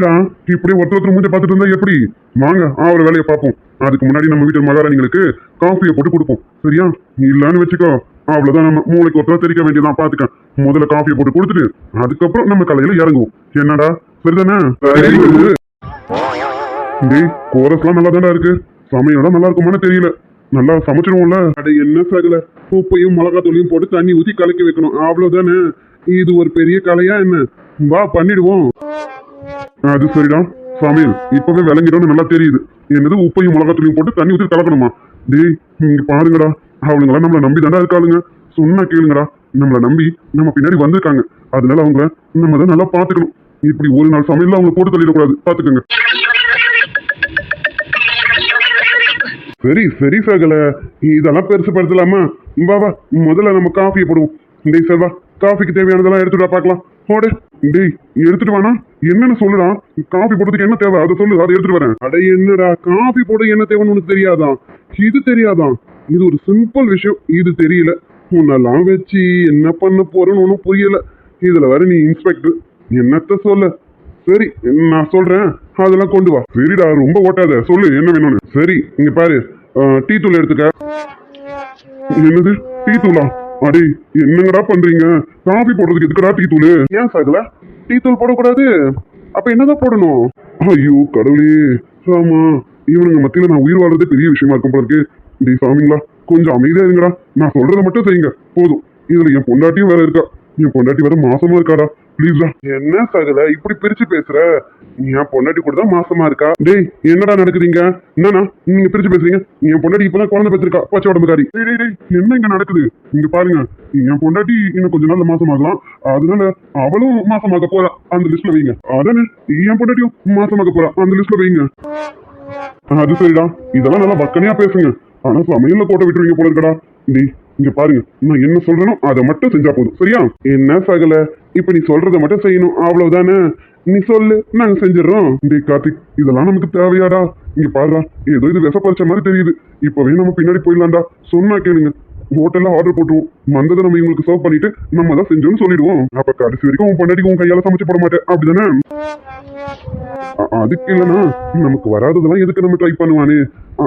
சரிடா இப்படி ஒருத்தர் ஒருத்தர் மூஞ்ச பார்த்துட்டு இருந்தா எப்படி? வாங்க ஆகிற வேலையை பார்ப்போம். அதுக்கு முன்னாடி நம்ம வீட்டு மகாராணிங்களுக்கு காஃபியை போட்டு கொடுப்போம். சரியா? இல்லன்னு வச்சுக்கோ. அவ்வளவுதான் நம்ம மூளைக்கு ஒருத்தர் தெரிக்க வேண்டியதான் பாத்துக்க முதல்ல காஃபியை போட்டு கொடுத்துட்டு அதுக்கப்புறம் நம்ம கலையில இறங்குவோம். என்னடா? சரிதானே? டேய் கோரஸ்லாம் நல்லா தானே இருக்கு. சமையலாம் நல்லா இருக்குமான்னு தெரியல. நல்லா சமைச்சிருவோம்ல? அட என்ன சகல? உப்பையும் மிளகாத்தூளையும் போட்டு தண்ணி ஊற்றி கலக்கி வைக்கணும். அவ்வளோதானே இது ஒரு பெரிய கலையா என்ன? வா பண்ணிடுவோம். அது சரிடா சமையல் இப்பவே விளங்கிடும்னு நல்லா தெரியுது. என்னது உப்பையும் மிளகாத்துலையும் போட்டு தண்ணி ஊற்றி கலக்கணுமா? டேய் நீங்க பாருங்கடா. அவனுங்களாம் நம்மளை நம்பி தாண்டா இருக்காளுங்க. சொன்னா கேளுங்கடா. நம்மளை நம்பி நம்ம பின்னாடி வந்திருக்காங்க. அதனால அவங்கள நம்ம தான் நல்லா பாத்துக்கணும் இப்படி ஒரு நாள் சமையல்ல அவங்க போட்டு தள்ளிடக்கூடாது. பாத்துக்கோங்க சரி சரி சகல. இதெல்லாம் பெருசு படுத்தலாமா? வா வா முதல்ல நம்ம காஃபியை போடுவோம். டேய் செல்வா காஃபிக்கு தேவையானதெல்லாம் எடுத்துட்டு பார்க்கலாம். போடு. டேய் எடுத்துட்டு வானா என்னன்னு சொல்லுடா. காஃபி போடுறதுக்கு என்ன தேவை? அதை சொல்லு அதை எடுத்துட்டு வரேன். அடே என்னடா காஃபி போட என்ன தேவைன்னு உனக்கு தெரியாதா? இது தெரியாதா? இது ஒரு சிம்பிள் விஷயம். இது தெரியல. உன்னெல்லாம் வச்சு என்ன பண்ண போறேன்னு ஒன்றும் புரியல. இதுல வர நீ இன்ஸ்பெக்டர் என்னத்த சொல்ல? சரி நான் சொல்றேன். அதெல்லாம் கொண்டு வா. சரிடா ரொம்ப ஓட்டாத. சொல்லு என்ன வேணும்னு. சரி இங்க பாரு. டீ தூள் எடுத்துக்க. என்னது? டீ தூளா? அடே என்னங்கடா பண்றீங்க? காபி போடுறதுக்கு எதுக்குடா டீ தூள்? ஏன் சாகல டீ தூள் போடக்கூடாது. அப்ப என்னதான் போடணும்? ஐயோ கடவுளே. ஆமா இவனுங்க மத்தியில நான் உயிர் வாழ்றதே பெரிய விஷயமா இருக்கும் போல இருக்கு. டேய் சாமிங்களா கொஞ்சம் அமைதியா இருங்கடா. நான் சொல்றதை மட்டும் செய்யுங்க. போதும். இதுல என் பொண்டாட்டியும் வேற இருக்கா. என் பொண்டாட்டி வேற மாசமா இருக்காடா. ப்ளீஸ்டா என்ன சகல இப்படி பிரிச்சு பேசுற? என் பொண்டாட்டி கூட தான் மாசமா இருக்கா? டேய் என்னடா நடக்குதுங்க? என்னண்ணா நீங்க பிரிச்சு பேசுறீங்க. என் பொண்டாட்டி இப்பதான் குழந்தை பெற்றிருக்கா பச்சை உடம்புக்காரி டேய் டேய் டேய் என்ன இங்க நடக்குது? இங்க பாருங்க என் பொண்டாட்டி இன்னும் கொஞ்ச நாள்ல மாசமாகலாம். அதனால அவளும் மாசமாக போறா. அந்த லிஸ்ட்ல வைங்க. அதானே என் பொண்டாட்டியும் மாசமாக போறா. அந்த லிஸ்ட்ல வைங்க. அது சரிடா. இதெல்லாம் நல்லா வக்கனையா பேசுங்க. ஆனா சமையல்ல கோட்டை விட்டுருவீங்க போல இருக்கடா. டேய் இங்க பாருங்க நான் என்ன சொல்றேனோ அதை மட்டும் செஞ்சா போதும். சரியா? என்ன சகல? இப்ப நீ சொல்றத மட்டும் செய்யணும். அவ்வளவுதானே? நீ சொல்லு நாங்க செஞ்சிடறோம். டே கார்த்திக் இதெல்லாம் நமக்கு தேவையாடா. இங்க பாருடா ஏதோ இது விஷப்பறிச்ச மாதிரி தெரியுது. இப்பவே நம்ம பின்னாடி போயிடலாம்டா. சொன்னா கேளுங்க. ஹோட்டல்ல ஆர்டர் போட்டுருவோம். வந்ததை நம்ம இவங்களுக்கு சர்வ் பண்ணிட்டு நம்ம தான் செஞ்சோம்னு சொல்லிடுவோம். அப்ப கடைசி வரைக்கும் உன் பொண்டாட்டிக்கு உன் கையால சமைச்சு போட மாட்டேன். அப்படிதானே? அதுக்கு இல்லைன்னா நமக்கு வராததெல்லாம் எதுக்கு நம்ம ட்ரை பண்ணுவானே?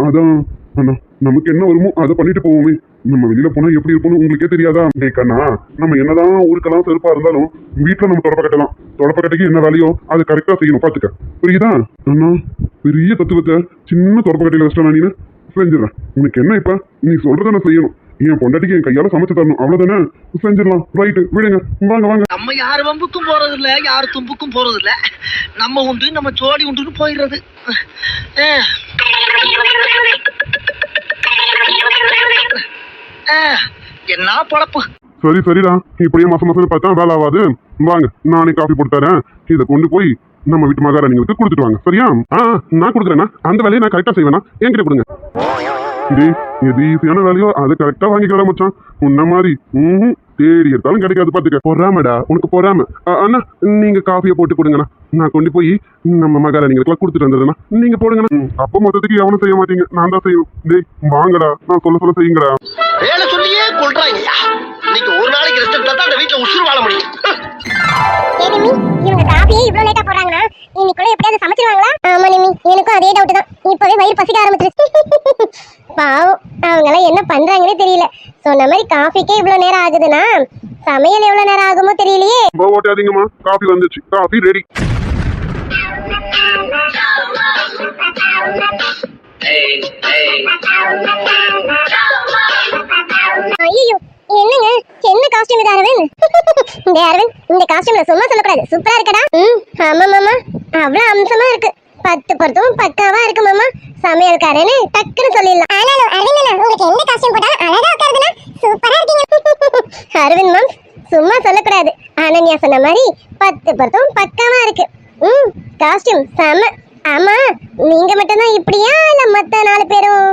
அதான் அண்ணா நமக்கு என்ன வருமோ அதை பண்ணிட்டு போவோமே. நம்ம வெளியில போனா எப்படி இருப்போம்னு உங்களுக்கே தெரியாதா? டேய் கண்ணா நம்ம என்னதான் ஊருக்கெல்லாம் செருப்பா இருந்தாலும் வீட்டுல நம்ம தொடப்ப கட்டலாம். தொடப்ப கட்டைக்கு என்ன வேலையோ அது கரெக்டா செய்யணும் பாத்துக்க. புரியுதா? அண்ணா பெரிய தத்துவத்தை சின்ன தொடப்ப கட்டையில நான் நீனு? செஞ்சிடறேன். உனக்கு என்ன இப்ப? நீ சொல்றத நான் செய்யணும். என் பொண்டாட்டிக்கு என் கையால சமைச்சு தரணும். அவ்வளவுதானே? செஞ்சிடலாம். ரைட்டு விடுங்க. வாங்க வாங்க. நம்ம யார் வம்புக்கும் போறது இல்ல யார் தும்புக்கும் போறது இல்ல நம்ம உண்டு நம்ம ஜோடி உண்டுன்னு போயிடுறது. என்ன பொழப்பு? சரி சரிடா. இப்படியே மாசம் மாசம் பார்த்தா வேலை ஆகாது. வாங்க நானே காஃபி போட்டு தரேன். இதை கொண்டு போய் நம்ம வீட்டு மகாராணிங்களுக்கு கொடுத்துட்டு வாங்க. சரியா? ஆ நான் கொடுக்குறேன்னா அந்த வேலையை நான் கரெக்டாக செய்வேனா? என்கிட்ட கொடுங்க. டேய் எது ஈஸியான வேலையோ அதை கரெக்டாக வாங்கிக்கலாம் மச்சான். உன்ன மாதிரி ம் தேடி எடுத்தாலும் கிடைக்காது பார்த்துக்க பொறாமடா உனக்கு பொறாம. அண்ணா நீங்க காஃபியை போட்டு கொடுங்கண்ணா. நான் கொண்டு போய் நம்ம மகாராணிங்களுக்குலாம் கொடுத்துட்டு வந்துடுறேண்ணா. நீங்க போடுங்கண்ணா. அப்போ மொத்தத்துக்கு எவனும் செய்ய மாட்டீங்க. நான் தான் செய்யணும் டேய் வாங்கடா. நான் சொல்ல சொல்ல செய்யுங்கடா. வேலை சொல்லியே கொள்றாங்கய்யா நீங்க ஒரு நாளைக்கு ரெஸ்ட் எடுத்தா தான் அந்த வீட்டுல உசுறு வாழ முடியும். இவங்க காஃபியே இவ்வளவு லேட்டா போடுறாங்கன்னா இன்னைக்குள்ள எப்படியாவது சமைச்சிருவாங்களா? எனக்கும் அதே டவுட் தான். இப்பவே வயிறு பசிக்க ஆரம்பிச்சிருச்சு. பாவம். அவங்க எல்லாம் என்ன பண்றாங்கன்னே தெரியல. சொன்ன மாதிரி காஃபிக்கே இவ்வளவு நேரம் ஆகுதுன்னா சமையல் எவ்வளவு நேரம் ஆகுமோ தெரியலையே. ரொம்ப ஓட்டாதீங்கம்மா. காஃபி வந்துச்சு. காஃபி ரெடி ஐயோ என்னங்க? என்ன காஸ்டியூம் இது அரவிந்த்? இந்த அரவிந்த் இந்த காஸ்டியூம்ல சும்மா சொல்லக்கூடாது. சூப்பரா இருக்கடா. ம் ஆமா மாமா அவ்வளவு அம்சமா இருக்கு. பத்து பொருத்தமும் பக்காவா இருக்கு மாமா. சமையல்காரன்னு டக்குன்னு சொல்லிடலாம். ஆனாலும் அரவிந்த் உங்களுக்கு எந்த காஸ்டியூம் போட்டா அழகா உட்காருதுன்னா சூப்பரா இருக்கீங்க. அரவிந்த் மேம் சும்மா சொல்லக்கூடாது. அனன்யா சொன்ன மாதிரி பத்து பொருத்தமும் பக்காவா இருக்கு. ம் காஸ்டியூம் செம. ஆமா நீங்க மட்டும்தான் இப்படியா இல்ல மத்த நாலு பேரும்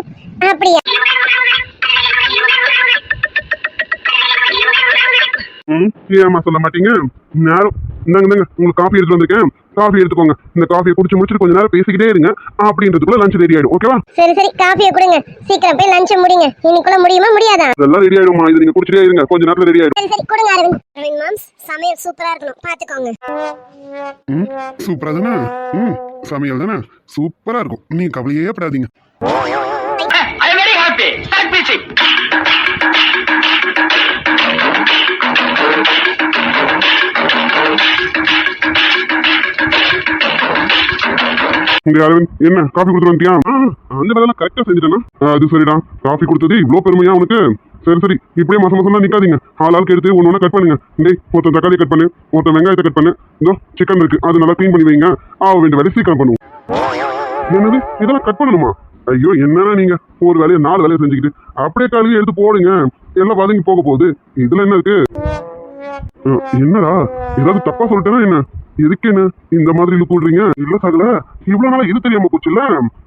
அப்படியா? ம் ஏமா சொல்ல மாட்டீங்க? நேரம். இந்தாங்க இந்தாங்க உங்களுக்கு காஃபி எடுத்து வந்திருக்கேன். காஃபி எடுத்துக்கோங்க. இந்த காஃபியை குடிச்சு முடிச்சுட்டு கொஞ்ச நேரம் பேசிக்கிட்டே இருங்க. அப்படின்றதுக்குள்ள லஞ்ச் ரெடி ஆயிடும். ஓகேவா சரி சரி காஃபியை கொடுங்க. சீக்கிரம் போய் லஞ்சை முடிங்க. இன்னைக்குள்ள முடியுமா முடியாதா? இதெல்லாம் ரெடி ஆயிடுமா இது நீங்க குடிச்சிட்டே இருங்க. கொஞ்ச நேரத்துல ரெடி ஆயிடும். சரி சரி கொடுங்க அரவிந்த். அரவிந்த் மாம்ஸ் சமையல் சூப்பரா இருக்கணும். பாத்துக்கோங்க. ம் சூப்பரா தானே? ம் சமையல் தானே? சூப்பரா இருக்கும். நீங்க கவலையே படாதீங்க. I very happy start preaching Aravind என்ன? காஃபி கொடுத்து வந்துட்டியா? அந்த வேலை கரெக்டா செஞ்சுட்டேன்னா அது சரிடா. காஃபி கொடுத்தது இவ்வளோ பெருமையா உனக்கு? சரி சரி. இப்படியே மாசம் மாசம் நிக்காதீங்க. ஆள் ஆளுக்கு எடுத்து ஒன்று ஒன்றா கட் பண்ணுங்க. டேய் ஒருத்தன் தக்காளி கட் பண்ணு ஒருத்தன் வெங்காயத்தை கட் பண்ணு. இதோ சிக்கன் இருக்கு. அது நல்லா க்ளீன் பண்ணி வைங்க. ஆக வேண்டிய வேலையை சீக்கிரம் பண்ணுவோம். என்னது? இதெல்லாம் கட் பண்ணணுமா? ஐயோ என்னன்னா நீங்க? ஒரு வேலையை நாலு வேலையை செஞ்சுக்கிட்டு. அப்படியே காலையில எடுத்து போடுங்க. எல்லாம் வதங்கி போக போகுது. இதுல என்ன இருக்கு? என்னடா? ஏதாவது தப்பா சொல்லிட்டேனா என்ன? எதுக்கு என்ன? இந்த மாதிரி லுக் விடுறீங்க? இல்ல சகல. இவ்வளவு நாளா இது தெரியாம போச்சுல்ல?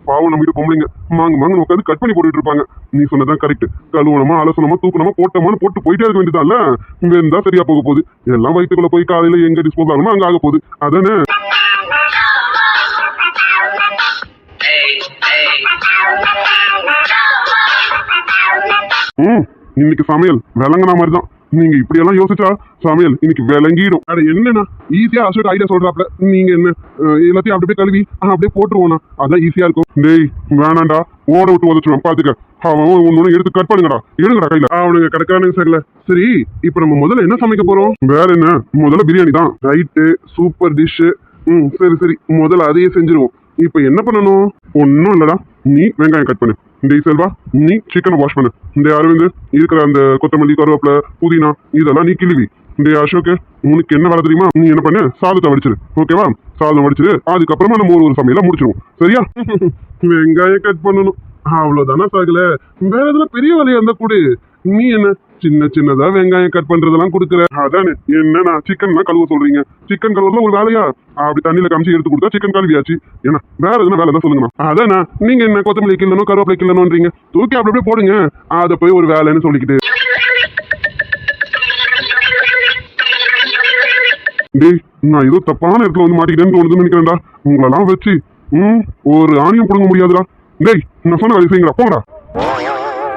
பாவம் நம்ம கிட்ட பொம்பளைங்க. மாங்க மாங்க உட்காந்து கட் பண்ணி போட்டுட்டு இருப்பாங்க. நீ சொன்னதான் கரெக்ட் கழுவணமா அலசனமா தூக்கணுமா போட்டோமான்னு போட்டு போயிட்டே இருக்க வேண்டியதான்ல? இங்க இருந்தா சரியா போக போகுது. எல்லாம் வயிற்றுக்குள்ள போய் காலையில எங்க டிஸ்போஸ் ஆகணுமோ அங்க ஆக போகுது. அதானே? ம் இன்னைக்கு சமையல். விளங்குன மாதிரி தான் நீங்க இப்படியெல்லாம் யோசிச்சா சமையல் இன்னைக்கு விளங்கிடும். அட என்னன்னா ஈஸியா அசோட் ஐடியா சொல்றாப்ல நீங்க என்ன? அஹ், எல்லாத்தையும் அப்படியே கழுவி அப்படியே போட்டுருவோம்னா அதான் ஈஸியா இருக்கும். டேய் வேணாண்டா. ஓட விட்டு உதச்சுவேன் பாத்துக்க. அவன் ஒன்னு எடுத்து கட் பண்ணுங்கடா. எடுங்கடா கையில. அவனுங்க கிடக்கானுங்க சரியில்ல. சரி இப்ப நம்ம முதல்ல என்ன சமைக்க போறோம்? வேற என்ன? முதல்ல பிரியாணி தான். ரைட்டு சூப்பர் டிஷ் ம் சரி சரி. முதல்ல அதையே செஞ்சிருவோம். இப்ப என்ன பண்ணணும்? ஒன்னும் இல்லடா. நீ வெங்காயம் கட் பண்ணு. டேய் செல்வா நீ சிக்கனை வாஷ் பண்ணு. இந்த அரவிந்த் இருக்கிற அந்த கொத்தமல்லி கருவேப்பிலை புதினா இதெல்லாம் நீ கிழிவி இந்த அசோக் உனக்கு என்ன வேலை தெரியுமா? நீ என்ன பண்ணு? சாதத்தை வடிச்சிரு. ஓகேவா சாதம் வடிச்சிரு. அதுக்கப்புறமா நம்ம ஒரு ஒரு சமையல முடிச்சிருவோம். சரியா? வெங்காயம் கட் பண்ணணும். அவ்வளோதானா சாகல? வேற எதுல பெரிய வேலையா இருந்தா கூடு. நீ என்ன? சின்ன சின்னதா வெங்காயம் கட் பண்றதெல்லாம் கொடுக்குற அதானே? என்னண்ணா சிக்கன் கழுவ சொல்றீங்க? சிக்கன் கழுவுறதுல ஒரு வேலையா? அப்படி தண்ணியில கமிச்சு எடுத்து கொடுத்தா சிக்கன் கழுவியாச்சு. ஏன்னா வேற எதுனா வேலை தான் சொல்லுங்கண்ணா அதானா? நீங்க என்ன கொத்தமல்லி கிள்ளணும் கருவேப்பிலை கிள்ளணும்ன்றீங்க? தூக்கி அப்படி அப்படியே போடுங்க. அதை போய் ஒரு வேலைன்னு சொல்லிக்கிட்டு. டேய் நான் ஏதோ தப்பான இடத்துல வந்து மாட்டிக்கிட்டேன்னு தோணுதுன்னு நினைக்கிறேன்டா. உங்களெல்லாம் வச்சு ம் ஒரு ஆணியம் கொடுங்க முடியாதுடா. டேய் நான் சொன்ன வேலை செய்யுங்களா போங்கடா.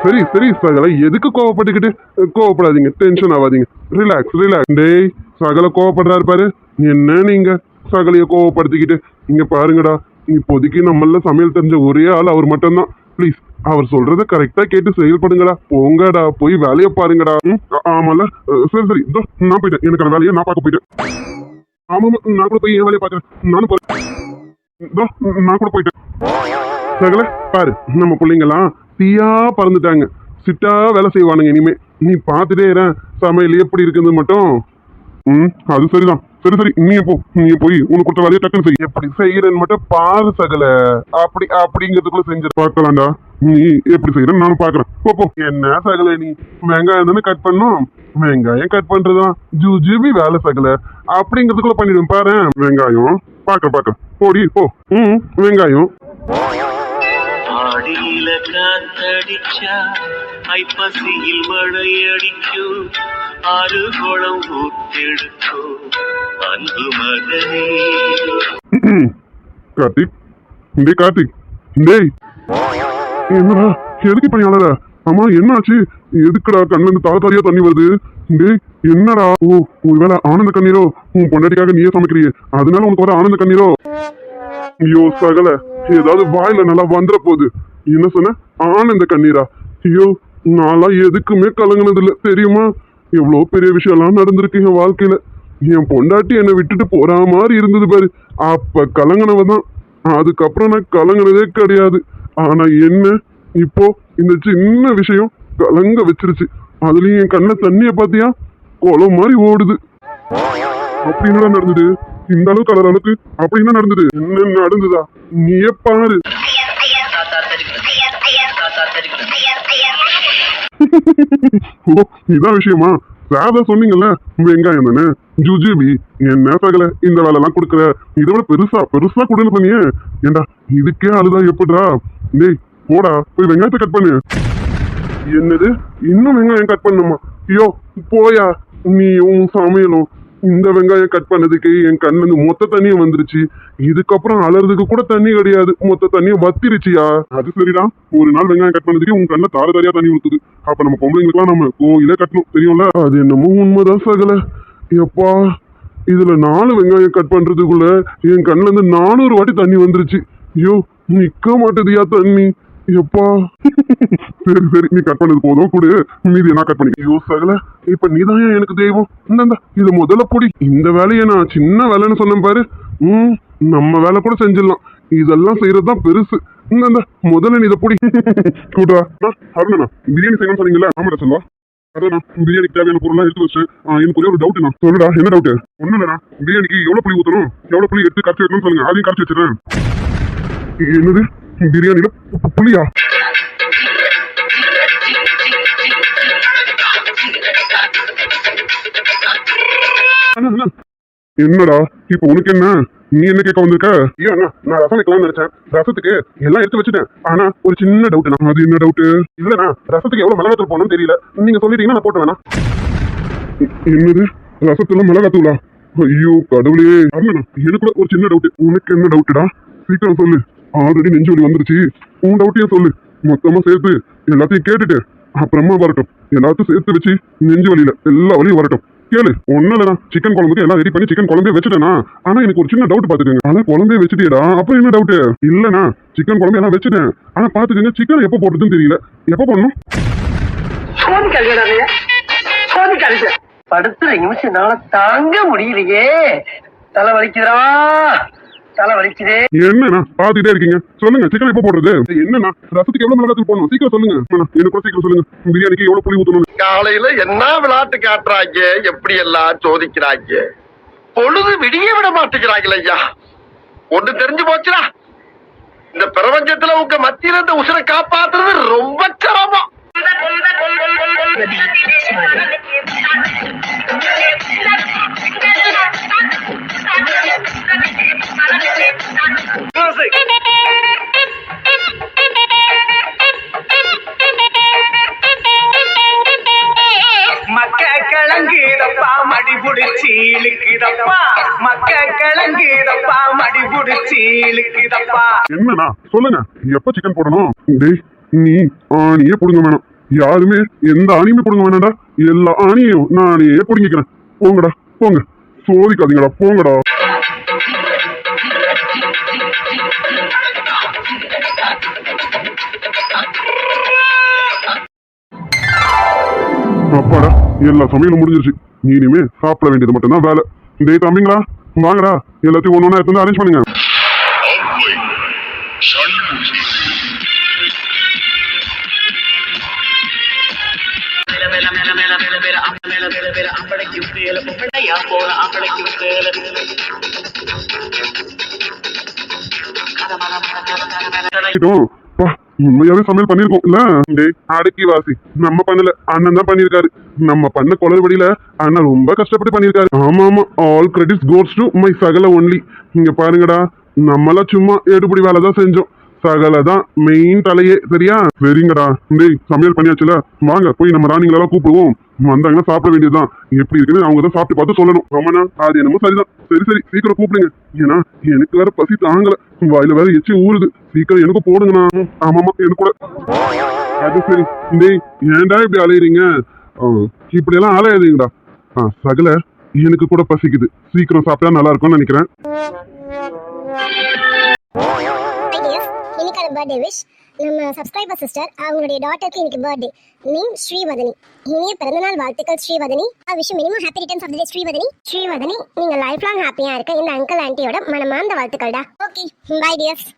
சரி சரி சகல எதுக்கு கோவப்பட்டுக்கிட்டு? கோவப்படாதீங்க டென்ஷன் ஆகாதீங்க ரிலாக்ஸ் ரிலாக்ஸ் டேய் சகல கோவப்படுறாரு பாரு. என்ன நீங்க? சகலைய கோவப்படுத்திக்கிட்டு. இங்க பாருங்கடா இப்போதைக்கு நம்மள சமையல் தெரிஞ்ச ஒரே ஆள் அவர் மட்டும்தான். ப்ளீஸ் அவர் சொல்றத கரெக்டா கேட்டு செயல்படுங்கடா. போங்கடா போய் வேலையை பாருங்கடா. ஆமால சரி சரி இதோ நான் போயிட்டேன். எனக்கான வேலையை நான் பார்க்க போயிட்டேன். ஆமா நான் கூட போய் என் வேலையை பார்க்கறேன். நானும் போறேன். நான் கூட போயிட்டேன். சகல பாரு நம்ம பிள்ளைங்களாம் தீயா பறந்துட்டாங்க. சிட்டா வேலை செய்வானுங்க இனிமே. நீ பார்த்துட்டே இரு. சமையல் எப்படி இருக்குது மட்டும். ம் அது சரிதான். சரி சரி. நீ போ. நீ போய். உனக்கு கொடுத்த வேலையை டக்குன்னு செய். எப்படி செய்யறேன்னு மட்டும் பாரு சகல. அப்படி அப்படிங்கிறதுக்குள்ள செஞ்சு பார்க்கலாம்டா. நீ எப்படி செய்யறேன்னு நானும் பாக்குறேன் போ போ. என்ன சகல நீ? வெங்காயம் தானே கட் பண்ணும்? வெங்காயம் கட் பண்றதா ஜூஜிபி வேலை சகல. அப்படிங்கிறதுக்குள்ள பண்ணிடுவேன் பாரு. வெங்காயம். பாக்குறேன் பாக்குறேன் போடி போ. ம் வெங்காயம். ஆடியில காத்தடிச்சா ஐப்பசியில் மழை அடிக்கும் ஆறு குளம் ஊத்தெடுக்கும் அன்பு மகனே. கார்த்திக் டே கார்த்திக் டேய் என்னடா எதுக்கு பையனாளர அம்மா என்னாச்சு? எதுக்குடா கண்ணுல இருந்து தார தாரியா தண்ணி வருது? டேய் என்னடா? ஓ ஒருவேளை ஆனந்த கண்ணீரோ? உன் பொண்டாட்டிக்காக நீயே சமைக்கிறியே. அதனால உனக்கு வர ஆனந்த கண்ணீரோ? ஐயோ சகல ஏதாவது வாயில நல்லா வந்துட போகுது. என்ன சொன்ன? ஆனந்த கண்ணீரா? ஐயோ நான்லாம் எதுக்குமே கலங்கினதில்ல தெரியுமா? எவ்வளோ பெரிய விஷயம்லாம் நடந்திருக்கு என் வாழ்க்கையில. என் பொண்டாட்டி என்னை விட்டுட்டு போற மாதிரி இருந்தது பாரு. அப்போ கலங்கினவ தான். அதுக்கப்புறம் நான் கலங்கினதே கிடையாது. ஆனால் என்ன? இப்போ இந்த சின்ன விஷயம் கலங்க வச்சிருச்சு. அதுலேயும் என் கண்ணை தண்ணியை பார்த்தியா குளம் மாதிரி ஓடுது. அப்படின்னா நடந்தது? இந்த அளவுக்கு கலர் அளவுக்கு அப்படின்னா நடந்தது? என்ன நடந்ததா? நீயே பாரு. ஓ இதான் விஷயமா? சாதா சொன்னீங்கல்ல வெங்காயம் தானே? ஜுஜிபி என்ன சகல இந்த வேலைலாம் கொடுக்குற. இதை விட பெருசா பெருசா கொடுன்னு பண்ணியே ஏண்டா இதுக்கே அழுதா எப்படிடா? டேய் போடா போய் வெங்காயத்தை கட் பண்ணு. என்னது? இன்னும் வெங்காயம் கட் பண்ணுமா ஐயோ போயா நீ உன் சமையலும். இந்த வெங்காயம் கட் பண்ணதுக்கு என் கண்ணுல மொத்த தண்ணியும் வந்துருச்சு. இதுக்கப்புறம் அலறதுக்கு கூட தண்ணி கிடையாது. மொத்த தண்ணியும் வத்திருச்சியா? அது சரிடா. ஒரு நாள் வெங்காயம் கட் பண்ணதுக்கு உன் கண்ணை தார தாரியா தண்ணி ஊத்துது. அப்ப நம்ம பொம்பளைங்களுக்குலாம் நம்ம கோயிலே கட்டணும். தெரியும்ல? அது என்னமோ உண்மைதான் சகல. எப்பா இதுல நாலு வெங்காயம் கட் பண்றதுக்குள்ள என் கண்ணுல இருந்து நானூறு வாட்டி தண்ணி வந்துருச்சு. ஐயோ நிக்க மாட்டேதியா தண்ணி? எப்பா? சரி சரி நீ கட் பண்ணது போதும். கொடு. மீதி நான் கட் பண்ணி யூஸ் ஆகல இப்ப நீதான் எனக்கு தெய்வம்? இந்தா இது முதல்ல பொடி. இந்த வேலையை நான் சின்ன வேலைன்னு சொன்னேன் பாரு. ம் நம்ம வேலை கூட செஞ்சிடலாம். இதெல்லாம் செய்யறது தான் பெருசு. இந்த முதல்ல நீ இதை பொடி. கூட்டா அருணா பிரியாணி செய்யணும்னு சொன்னீங்கல்ல? ஆமாடா சொல்லுவா அதான் பிரியாணிக்கு தேவையான பொருள்லாம் எடுத்து வச்சேன் ஆ, எனக்கு ஒரே ஒரு டவுட் நான் சொல்லுடா என்ன டவுட் ஒண்ணும் இல்லைண்ணா. பிரியாணிக்கு எவ்வளோ புளி ஊற்றணும் எவ்வளோ புளி எடுத்து கரைச்சி வைக்கணும்னு சொல்லுங்க. அதையும் கரைச்சி வச்சிடறேன். என்னது? பிரியாணியில பு- புளியா? என்னடா இப்ப உனக்கு என்ன? நீ என்ன கேட்க வந்திருக்க? ஐயோ அண்ணா நான் ரசம் வைக்கலாம்னு நினைச்சேன். ரசத்துக்கு எல்லாம் எடுத்து வச்சுட்டேன். ஆனா ஒரு சின்ன டவுட் அது என்ன டவுட் இல்லண்ணா ரசத்துக்கு எவ்வளவு மிளகாத்தூள் போடணும்னு தெரியல. நீங்க சொல்லிட்டீங்கன்னா நான் போட்டு வேணா என்னது? ரசத்துல மிளகாத்தூளா? ஐயோ கடவுளே. அருணா எனக்கு கூட ஒரு சின்ன டவுட் உனக்கு என்ன டவுட்டுடா சீக்கிரம் சொல்லு. ஆல்ரெடி நெஞ்சு வலி வந்துருச்சு. உன் டவுட்டையும் சொல்லு. மொத்தமா சேர்த்து எல்லாத்தையும் கேட்டுட்டு. அப்புறமா வரட்டும். எல்லாத்தையும் சேர்த்து வச்சு நெஞ்சு வலியில எல்லா வலியும் வரட்டும். கேளு. ஒன்னும் சிக்கன் குழம்புக்கு எல்லாம் ரெடி பண்ணி சிக்கன் குழம்பே வச்சுட்டேனா? ஆனா எனக்கு ஒரு சின்ன டவுட் பாத்துக்கோங்க. ஆனா குழம்பே வச்சுட்டியடா. அப்புறம் என்ன டவுட் இல்லனா சிக்கன் குழம்பு எல்லாம் வச்சுட்டேன். ஆனா பாத்துக்கோங்க சிக்கன் எப்போ போடுறதுன்னு தெரியல. எப்போ பண்ணும் சோதி கல்யாணம் தாங்க முடியலையே. தலை வலிக்குதுடா. தலை வலிக்குதே. என்னண்ணா பாத்துட்டே இருக்கீங்க. சொல்லுங்க சிக்கன் எப்போ போடுறது? என்னண்ணா ரசத்துக்கு எவ்வளவு மிளகாத்தூள் போடணும்? சீக்கிரம் சொல்லுங்க. கூட சீக்கிரம் சொல்லுங்க. பிரியாணிக்கு எவ்வளவு புளி ஊத்தணும்? காலையில என்ன விளையாட்டு காட்டுறாங்க? எப்படி எல்லாம் சோதிக்கிறாங்க? பொழுது விடிய விட மாட்டேங்கிறாங்களே ஐயா. ஒண்ணு தெரிஞ்சு போச்சுடா. இந்த பிரபஞ்சத்துல உங்க மத்தியில இந்த உசுரை காப்பாத்துறது இழுக்குதப்பா என்னண்ணா? சொல்லுங்க எப்ப சிக்கன் போடணும்? டேய் நீ ஆணியே புடுங்க வேணாம். யாருமே எந்த ஆணியுமே புடுங்க வேணாம்டா. எல்லா ஆணியும் நானே புடுங்கிக்கிறேன். போங்கடா போங்க. சோதிக்காதீங்கடா போங்கடா. அப்பாடா எல்லா சமையலும் முடிஞ்சிருச்சு. இனிமே சாப்பிட வேண்டியது மட்டும்தான் வேலை. டேய் தம்பிங்களா வாங்கடா. எல்லாத்தையும் ஒன்று ஒன்றா எடுத்து அரேஞ்ச் பண்ணுங்க. கிட்டும் பா உண்மையாவே சமையல் பண்ணிருக்கோம் இல்ல? அடக்கி வாசி. நம்ம பண்ணல அண்ணன் தான் பண்ணிருக்காரு நம்ம பண்ண குளறுபடியில அண்ணன் ரொம்ப கஷ்டப்பட்டு பண்ணிருக்காரு ஆமா ஆமா all credits goes to my சகல ஒன்லி இங்க பாருங்கடா நம்மளாம் சும்மா எடுபடி வேலை தான் செஞ்சோம். சகல தான் மெயின் தலையே சரியா? சரிங்கடா. டேய் சமையல் பண்ணியாச்சுல? வாங்க போய் நம்ம ராணிங்களெல்லாம் கூப்பிடுவோம். வந்தாங்கன்னா சாப்பிட வேண்டியதுதான். எப்படி இருக்குன்னு அவங்க தான் சாப்பிட்டு பார்த்து சொல்லணும். ஆமாண்ணா அது என்னமோ சரிதான். சரி சரி சீக்கிரம் கூப்பிடுங்க. ஏன்னா எனக்கு வேற பசி தாங்கல. வாயில வேற எச்சி ஊறுது. சீக்கிரம் எனக்கு போடுங்கண்ணா. ஆமாமா எனக்கு கூட. அது சரி. டேய் ஏன்டா இப்படி அலையிறீங்க? இப்படி எல்லாம் அலையாதீங்கடா. ஆ சகல எனக்கு கூட பசிக்குது. சீக்கிரம் சாப்பிட்டா நல்லா இருக்கும்னு நினைக்கிறேன். நம்ம சப்ஸ்கிரைபர் சிஸ்டர் அவங்களுடைய டாட்டருக்கு இன்னைக்கு பர்த்டே நேம் ஸ்ரீவதனி. இனிய பிறந்தநாள் வாழ்த்துக்கள் ஸ்ரீவதனி. ஆ விஷயம் minimum happy returns of the day Srivathani. Srivathani நீங்க லைஃப் லாங் ஹாப்பியா இருக்க இந்த அங்கிள் ஆண்டியோட மனமார்ந்த வாழ்த்துக்கள்டா. Okay bye tears